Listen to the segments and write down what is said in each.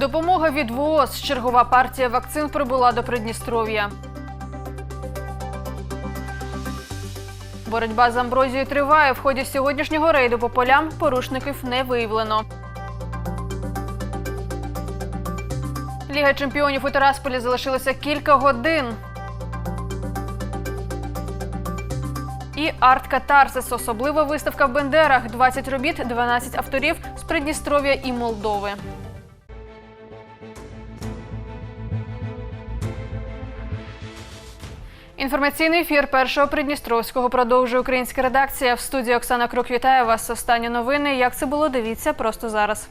Допомога від ВООЗ. Чергова партія вакцин прибула до Придністров'я. Боротьба з амброзією триває. В ході сьогоднішнього рейду по полям порушників не виявлено. Ліга чемпіонів у Тарасполі залишилося кілька годин. І арт-катарсис. Особлива виставка в Бендерах. 20 робіт, 12 авторів з Придністров'я і Молдови. Інформаційний ефір першого Придністровського продовжує українська редакція. В студії Оксана Крук вітає вас. Останні новини. Як це було? Дивіться просто зараз.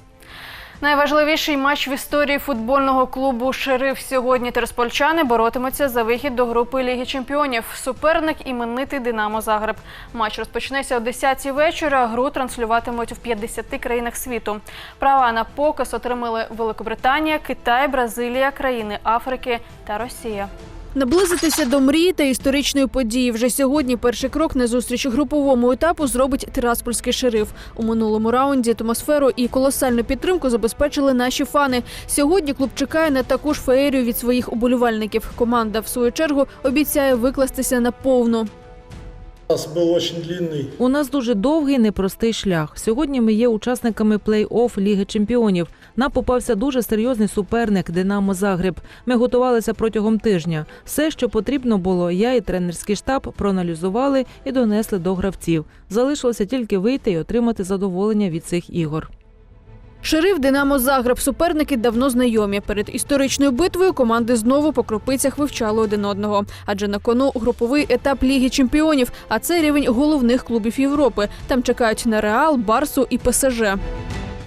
Найважливіший матч в історії футбольного клубу Шериф сьогодні тереспольчани боротимуться за вихід до групи Ліги Чемпіонів. Суперник іменитий Динамо Загреб. Матч розпочнеться о 10-й вечора. Гру транслюватимуть в 50 країнах світу. Права на показ отримали Великобританія, Китай, Бразилія, країни Африки та Росія. Наблизитися до мрії та історичної події вже сьогодні. Перший крок на зустріч груповому етапу зробить Тираспольський шериф. У минулому раунді атмосферу і колосальну підтримку забезпечили наші фани. Сьогодні клуб чекає на таку ж феєрію від своїх уболівальників. Команда, в свою чергу, обіцяє викластися на повну. У нас был очень длинный У нас дуже довгий непростий шлях. Сьогодні ми є учасниками плей-офф Ліги Чемпіонів. Нам попався дуже серйозний суперник Динамо Загреб. Ми готувалися протягом тижня. Все, що потрібно було, я і тренерський штаб проаналізували і донесли до гравців. Залишилося тільки вийти і отримати задоволення від цих ігор. Шериф Динамо Загреб суперники давно знайомі. Перед історичною битвою команди знову по кропицях вивчали один одного. Адже на кону груповий етап Ліги Чемпіонів, а це рівень головних клубів Європи. Там чекають на Реал, Барсу і ПСЖ.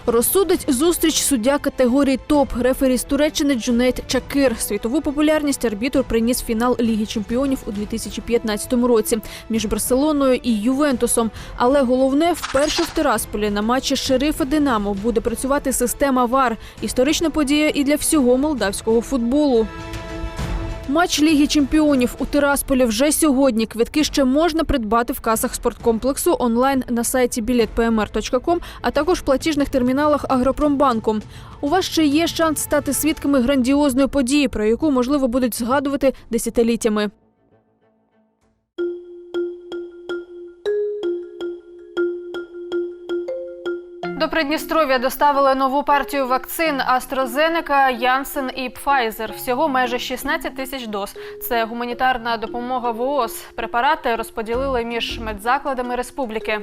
Розсудить зустріч суддя категорії топ рефері з Туреччини Джунейт Чакир. Світову популярність арбітр приніс фінал Ліги Чемпіонів у 2015 році між Барселоною і Ювентусом. Але головне, вперше в Тирасполі на матчі шерифа Динамо буде працювати система ВАР. Історична подія і для всього молдавського футболу. Матч Ліги Чемпіонів у Тирасполі вже сьогодні. Квитки ще можна придбати в касах спорткомплексу онлайн на сайті biletpmr.com, а також в платіжних терміналах Агропромбанку. У вас ще є шанс стати свідками грандіозної події, про яку можливо будуть згадувати десятиліттями. До Придністров'я доставили нову партію вакцин AstraZeneca, Janssen і Pfizer. Всього майже 16 тисяч доз. Це гуманітарна допомога ВООЗ. Препарати розподілили між медзакладами республіки.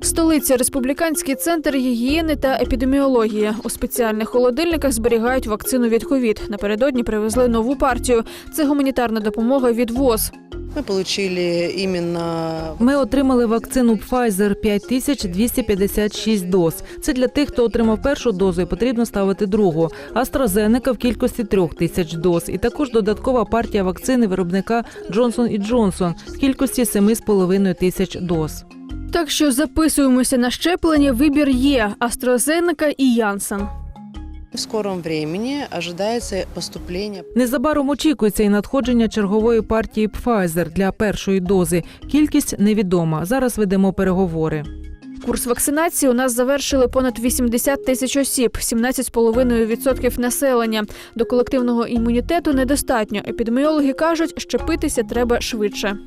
Столиця республіканський центр гігієни та епідеміології. У спеціальних холодильниках зберігають вакцину від ковід. Напередодні привезли нову партію. Це гуманітарна допомога від ВОЗ. Мы получили именно Ми отримали вакцину Pfizer 5256 доз. Це для тих, хто отримав першу дозу і потрібно ставити другу. AstraZeneca в кількості трьох тисяч доз. І також додаткова партія вакцини виробника Johnson Johnson в кількості 7,5 тисяч доз. Так що записуємося на щеплення. Вибір є AstraZeneca і Janssen. В скором времени ожидается поступление Незабаром очікується і надходження чергової партії Pfizer для першої дози. Кількість невідома. Зараз ведемо переговори. Курс вакцинації у нас завершили понад 80 тисяч осіб, 17,5% населення. До колективного імунітету недостатньо. Епідеміологи кажуть, щепитися треба швидше.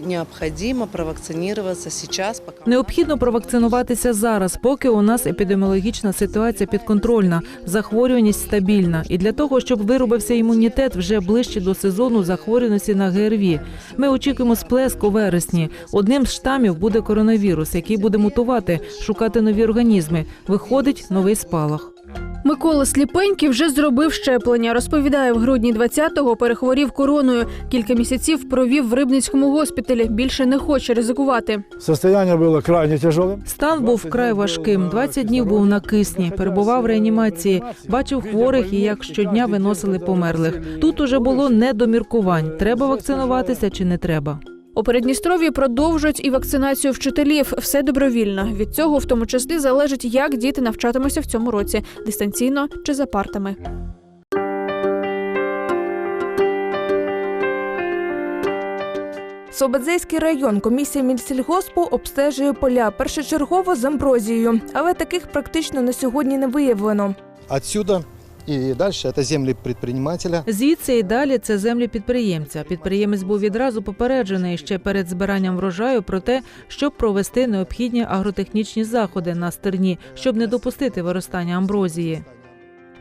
Необходимо провакцинироваться сейчас, пока Необхідно провакцинуватися зараз, поки у нас епідеміологічна ситуація підконтрольна, захворюваність стабільна. І для того, щоб виробився імунітет вже ближче до сезону захворюваності на ГРВІ. Ми очікуємо сплеск у вересні. Одним з штамів буде коронавірус, який буде мутувати, шукати нові організми. Виходить новий спалах. Микола Сліпенький вже зробив щеплення. Розповідає, в грудні 20-го перехворів короною. Кілька місяців провів в Рибницькому госпіталі. Більше не хоче ризикувати. состояние было крайне тяжелым. Стан був вкрай важким. 20 днів був на кисні, перебував в реанімації, бачив хворих і як щодня виносили померлих. Тут уже було не до міркувань: треба вакцинуватися чи не треба. У Передністров'ї продовжують і вакцинацію вчителів. Все добровільно. Від цього в тому числі залежить, як діти навчатимуться в цьому році дистанційно чи за партами. Слободзейський район комісія Мінсільгоспу обстежує поля першочергово з амброзією, але таких практично на сьогодні не виявлено. отсюда и дальше это земли предпринимателя. Звідси і далі це землі підприємця. Підприємець був відразу попереджений ще перед збиранням врожаю про те, щоб провести необхідні агротехнічні заходи на стерні, щоб не допустити виростання амброзії.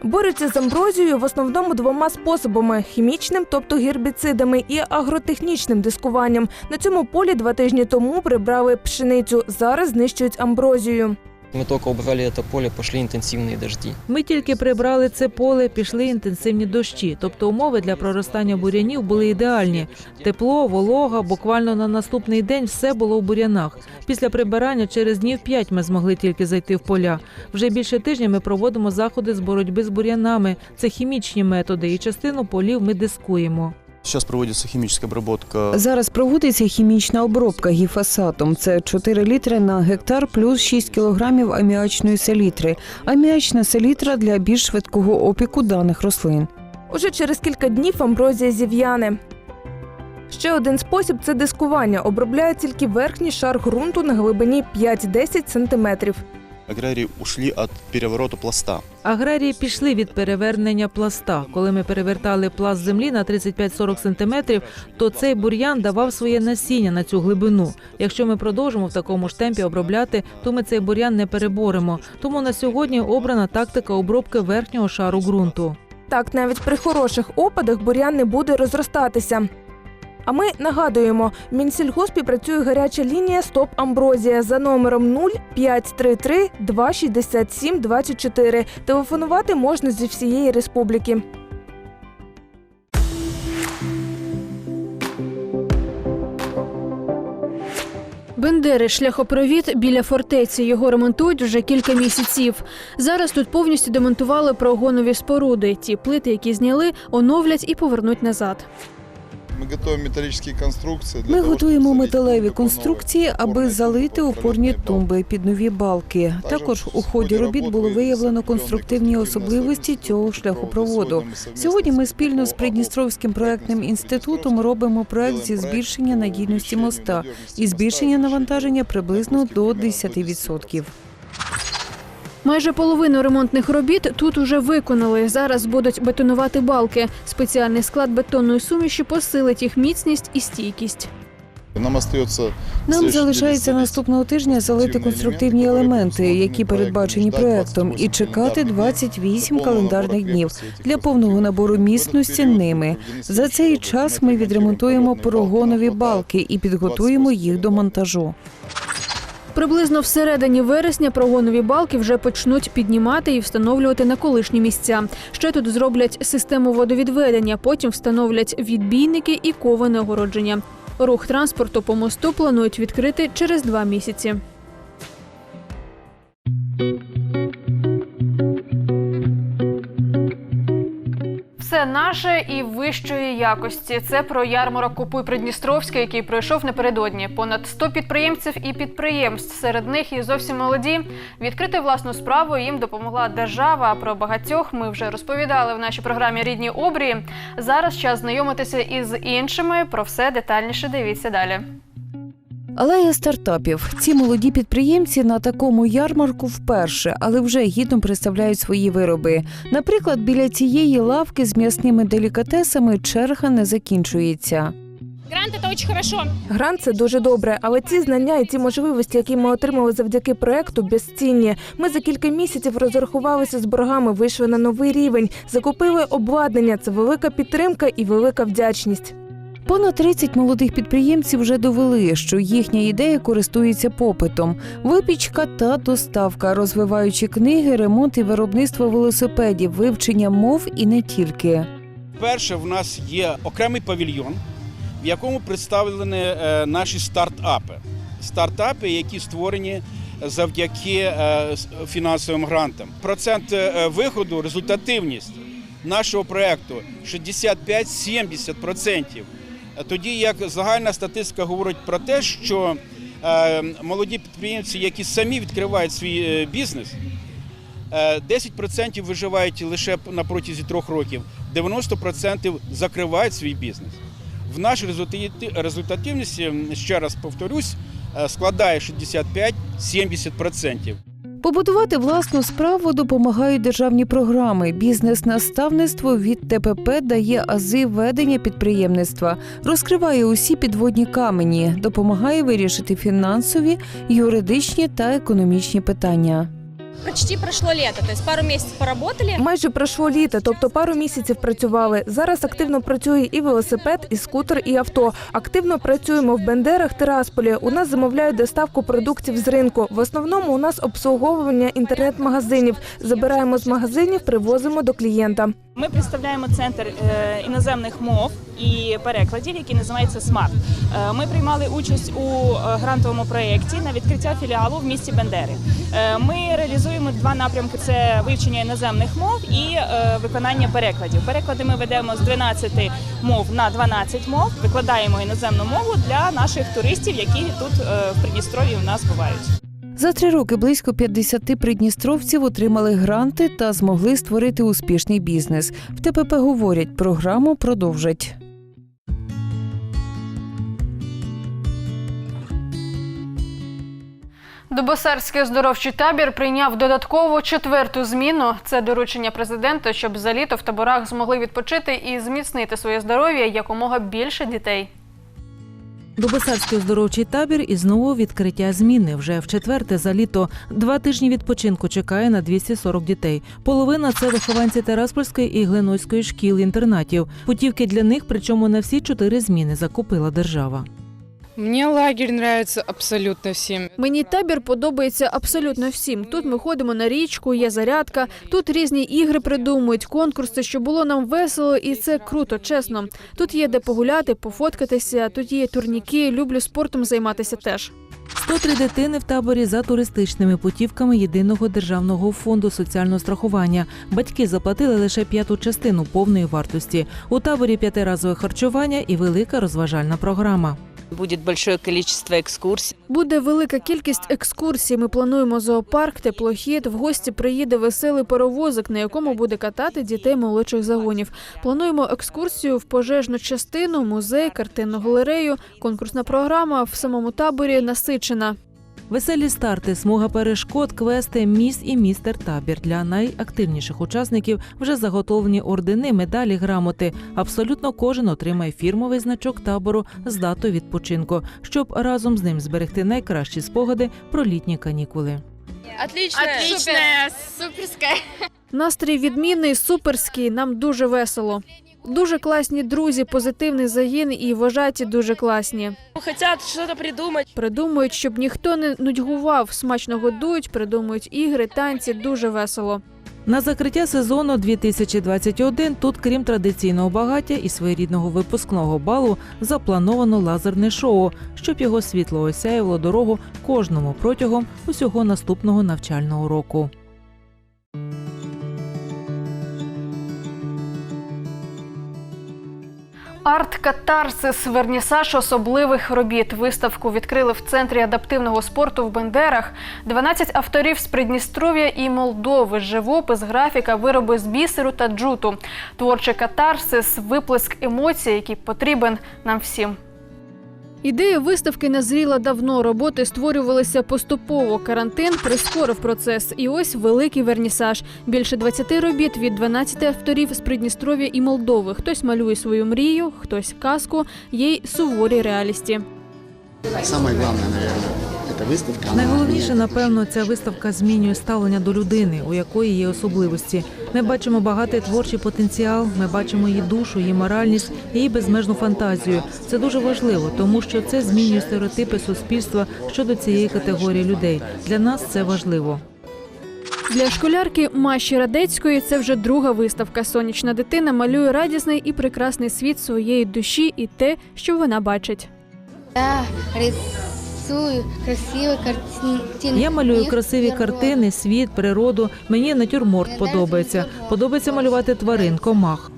борються з амброзією в основному двома способами: хімічним, тобто гербіцидами, і агротехнічним дискуванням. На цьому полі два тижні тому прибрали пшеницю. Зараз знищують амброзію. Мы только убрали это поле, пошли интенсивные дожди. Ми тільки прибрали це поле, пішли інтенсивні дощі, тобто умови для проростання бурянів були ідеальні. Тепло, волога, буквально на наступний день все було в бурянах. Після прибирання через днів п'ять ми змогли тільки зайти в поля. Вже більше тижня ми проводимо заходи з боротьби з бур'янами. Це хімічні методи, і частину полів ми дискуємо. Сейчас проводится химическая обработка. Зараз проводиться хімічна обробка гіфосатом. Це 4 літри на гектар плюс 6 кілограмів аміачної селітри. Аміачна селітра для більш швидкого опіку даних рослин. Уже через кілька днів амброзія зів'яне. Ще один спосіб це дискування. Обробляють тільки верхній шар ґрунту на глибині 5-10 сантиметрів. Аграрии ушли от переворота пласта. Аграрії пішли від перевернення пласта. Коли ми перевертали пласт землі на 35-40 сантиметрів, то цей бур'ян давав своє насіння на цю глибину. Якщо ми продовжимо в такому ж темпі обробляти, то ми цей бур'ян не переборемо. Тому на сьогодні обрана тактика обробки верхнього шару ґрунту. Так, навіть при хороших опадах бур'ян не буде розростатися. А ми нагадуємо, в Мінсільгоспі працює гаряча лінія Стоп Амброзія за номером 0533 267 24. Телефонувати можна зі всієї республіки. Бендери шляхопровід біля фортеці. Його ремонтують вже кілька місяців. Зараз тут повністю демонтували прогонові споруди. Ті плити, які зняли, оновлять і повернуть назад. Ми готуємо металічні конструкції. Ми готуємо металеві конструкції, аби залити опорні тумби під нові балки. Також у ході робіт було виявлено конструктивні особливості цього шляхопроводу. Сьогодні ми спільно з Придністровським проектним інститутом робимо проект зі збільшення надійності моста і збільшення навантаження приблизно до 10%. Майже половину ремонтних робіт тут уже виконали. Зараз будуть бетонувати балки. Спеціальний склад бетонної суміші посилить їх міцність і стійкість. Нам Нам залишається наступного тижня залити конструктивні елементи, які передбачені проектом, і чекати 28 календарних днів для повного набору міцності ними. За цей час ми відремонтуємо порогонові балки і підготуємо їх до монтажу. Приблизно всередині вересня прогонові балки вже почнуть піднімати і встановлювати на колишні місця. Ще тут зроблять систему водовідведення, потім встановлять відбійники і коване огородження. Рух транспорту по мосту планують відкрити через два місяці. Все наше і вищої якості. Це про ярмарок Купуй Придністровське, який пройшов напередодні. Понад 100 підприємців і підприємств. Серед них і зовсім молоді. Відкрити власну справу їм допомогла держава. А про багатьох ми вже розповідали в нашій програмі Рідні обрії. Зараз час знайомитися із іншими. Про все детальніше дивіться далі. Алея стартапів. Ці молоді підприємці на такому ярмарку вперше, але вже гідно представляють свої вироби. Наприклад, біля цієї лавки з м'ясними делікатесами черга не закінчується. Грант это очень хорошо. Грант це дуже добре, але ці знання і ті можливості, які ми отримали завдяки проекту, безцінні. Ми за кілька місяців розрахувалися з боргами, вийшли на новий рівень, закупили обладнання. Це велика підтримка і велика вдячність. Понад 30 молодих підприємців вже довели, що їхня ідея користується попитом. Випічка та доставка, розвиваючи книги, ремонт і виробництво велосипедів, вивчення мов і не тільки. Перше, в нас є окремий павільйон, в якому представлені е, наші стартапи. Стартапи, які створені завдяки е, фінансовим грантам. Процент е, виходу, результативність нашого проекту 65-70%. Тоді як загальна статистика говорить про те, що е, молоді підприємці, які самі відкривають свій е, бізнес, Е, 10% виживають лише на протязі трьох років, 90% закривають свій бізнес. В нашій результативності, ще раз повторюсь, е, складає 65-70%. Побудувати власну справу допомагають державні програми. Бізнес-наставництво від ТПП дає ази ведення підприємництва, розкриває усі підводні камені, допомагає вирішити фінансові, юридичні та економічні питання. Почти прошло лето, то есть пару месяцев поработали. Майже пройшло літо, тобто пару місяців працювали. Зараз активно працює і велосипед, і скутер, і авто. Активно працюємо в Бендерах, Тирасполі. У нас замовляють доставку продуктів з ринку. В основному у нас обслуговування інтернет-магазинів. Забираємо з магазинів, привозимо до клієнта. Ми представляємо центр е, іноземних мов і перекладів, який називається SMART. Е, Ми приймали участь у е, грантовому проєкті на відкриття філіалу в місті Бендери. Е, Ми реалізуємо два напрямки: це вивчення іноземних мов і е, виконання перекладів. Переклади ми ведемо з 12 мов на 12 мов. Викладаємо іноземну мову для наших туристів, які тут е, в Придністров'ї у нас бувають. За три роки близько 50 придністровців отримали гранти та змогли створити успішний бізнес. В ТПП говорять, програму продовжать. Дубосарський оздоровчий табір прийняв додаткову четверту зміну. Це доручення президента, щоб за літо в таборах змогли відпочити і зміцнити своє здоров'я якомога більше дітей. Дубосарський оздоровчий табір і знову відкриття зміни. Вже в четверте за літо два тижні відпочинку чекає на 240 дітей. Половина це вихованці Тераспольської і Глинойської шкіл інтернатів. Путівки для них, причому на всі чотири зміни закупила держава. Мне лагерь нравится абсолютно всем. Мені табір подобається абсолютно всім. Тут ми ходимо на річку, є зарядка. Тут різні ігри придумують, конкурси, щоб було нам весело, і це круто, чесно. Тут є де погуляти, пофоткатися. Тут є турніки. Люблю спортом займатися теж. 103 дитини в таборі за туристичними путівками єдиного державного фонду соціального страхування. Батьки заплатили лише п'яту частину повної вартості. У таборі п'ятиразове харчування і велика розважальна програма. Будет велике кількість екскурсій. Буде велика кількість екскурсій. Ми плануємо зоопарк, теплохід. В гості приїде веселий паровозик, на якому буде катати дітей молодших загонів. Плануємо екскурсію в пожежну частину, музей, картинну галерею. Конкурсна програма в самому таборі насичена. Веселі старти, смуга перешкод, квести, міс і містер табір. Для найактивніших учасників вже заготовлені ордени, медалі, грамоти. Абсолютно кожен отримає фірмовий значок табору з датою відпочинку, щоб разом з ним зберегти найкращі спогади про літні канікули. Отлично. Отличная, суперская. Настрій відмінний, суперський. Нам дуже весело. Дуже класні друзі, позитивний загін і вважаті дуже класні. Хотят что-то придумать. Придумують, щоб ніхто не нудьгував, смачно годують, придумують ігри, танці. Дуже весело. На закриття сезону 2021 тут, крім традиційного багаття і своєрідного випускного балу, заплановано лазерне шоу, щоб його світло осяяло дорогу кожному протягом усього наступного навчального року. Арт Катарсис вернісаж особливих робіт. Виставку відкрили в центрі адаптивного спорту в Бендерах. 12 авторів з Придністров'я і Молдови, живопис, графіка, вироби з бісеру та джуту. Творчий катарсис, виплеск емоцій, який потрібен нам всім. Ідея виставки назріла давно. Роботи створювалися поступово. Карантин прискорив процес. І ось великий вернісаж. Більше 20 робіт від 12 авторів з Придністров'я і Молдови. Хтось малює свою мрію, хтось казку, є й суворі реалісті. Саме головне, мабуть, це виставка. Найголовніше, напевно, ця виставка змінює ставлення до людини, у якої є особливості. Ми бачимо багатий творчий потенціал, ми бачимо її душу, її моральність, її безмежну фантазію. Це дуже важливо, тому що це змінює стереотипи суспільства щодо цієї категорії людей. Для нас це важливо. Для школярки Маші Радецької це вже друга виставка. Сонячна дитина малює радісний і прекрасний світ своєї душі і те, що вона бачить. Я рисую красиві картини. Я малюю красиві картини, світ, природу. Мені натюрморт подобається. Подобається малювати тварин, комах.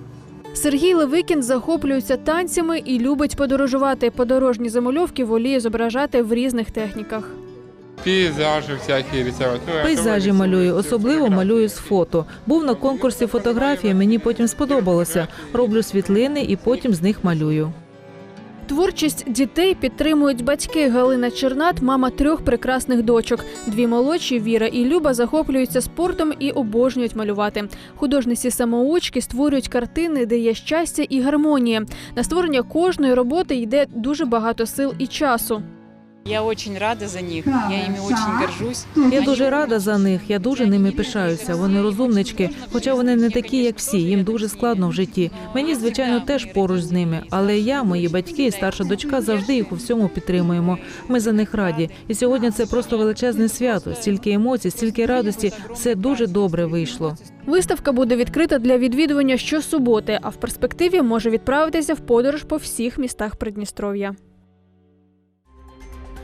Сергій Левикін захоплюється танцями і любить подорожувати. Подорожні замальовки воліє зображати в різних техніках. Пейзажи всякі література. Пейзажі малюю, особливо малюю з фото. Був на конкурсі фотографії, мені потім сподобалося. Роблю світлини і потім з них малюю. Творчість дітей підтримують батьки Галина Чернат, мама трьох прекрасних дочок. Дві молодші Віра і Люба захоплюються спортом і обожнюють малювати. Художниці самоучки створюють картини, де є щастя і гармонія. На створення кожної роботи йде дуже багато сил і часу. Я очень рада за них, я ими очень горжусь. Я дуже рада за них. Я дуже ними пишаюся. Вони розумнички, хоча вони не такі, як всі. Їм дуже складно в житті. Мені, звичайно, теж поруч з ними. Але я, мої батьки і старша дочка завжди їх у всьому підтримуємо. Ми за них раді. І сьогодні це просто величезне свято. Стільки емоцій, стільки радості. Все дуже добре вийшло. Виставка буде відкрита для відвідування щосуботи, а в перспективі може відправитися в подорож по всіх містах Придністров'я.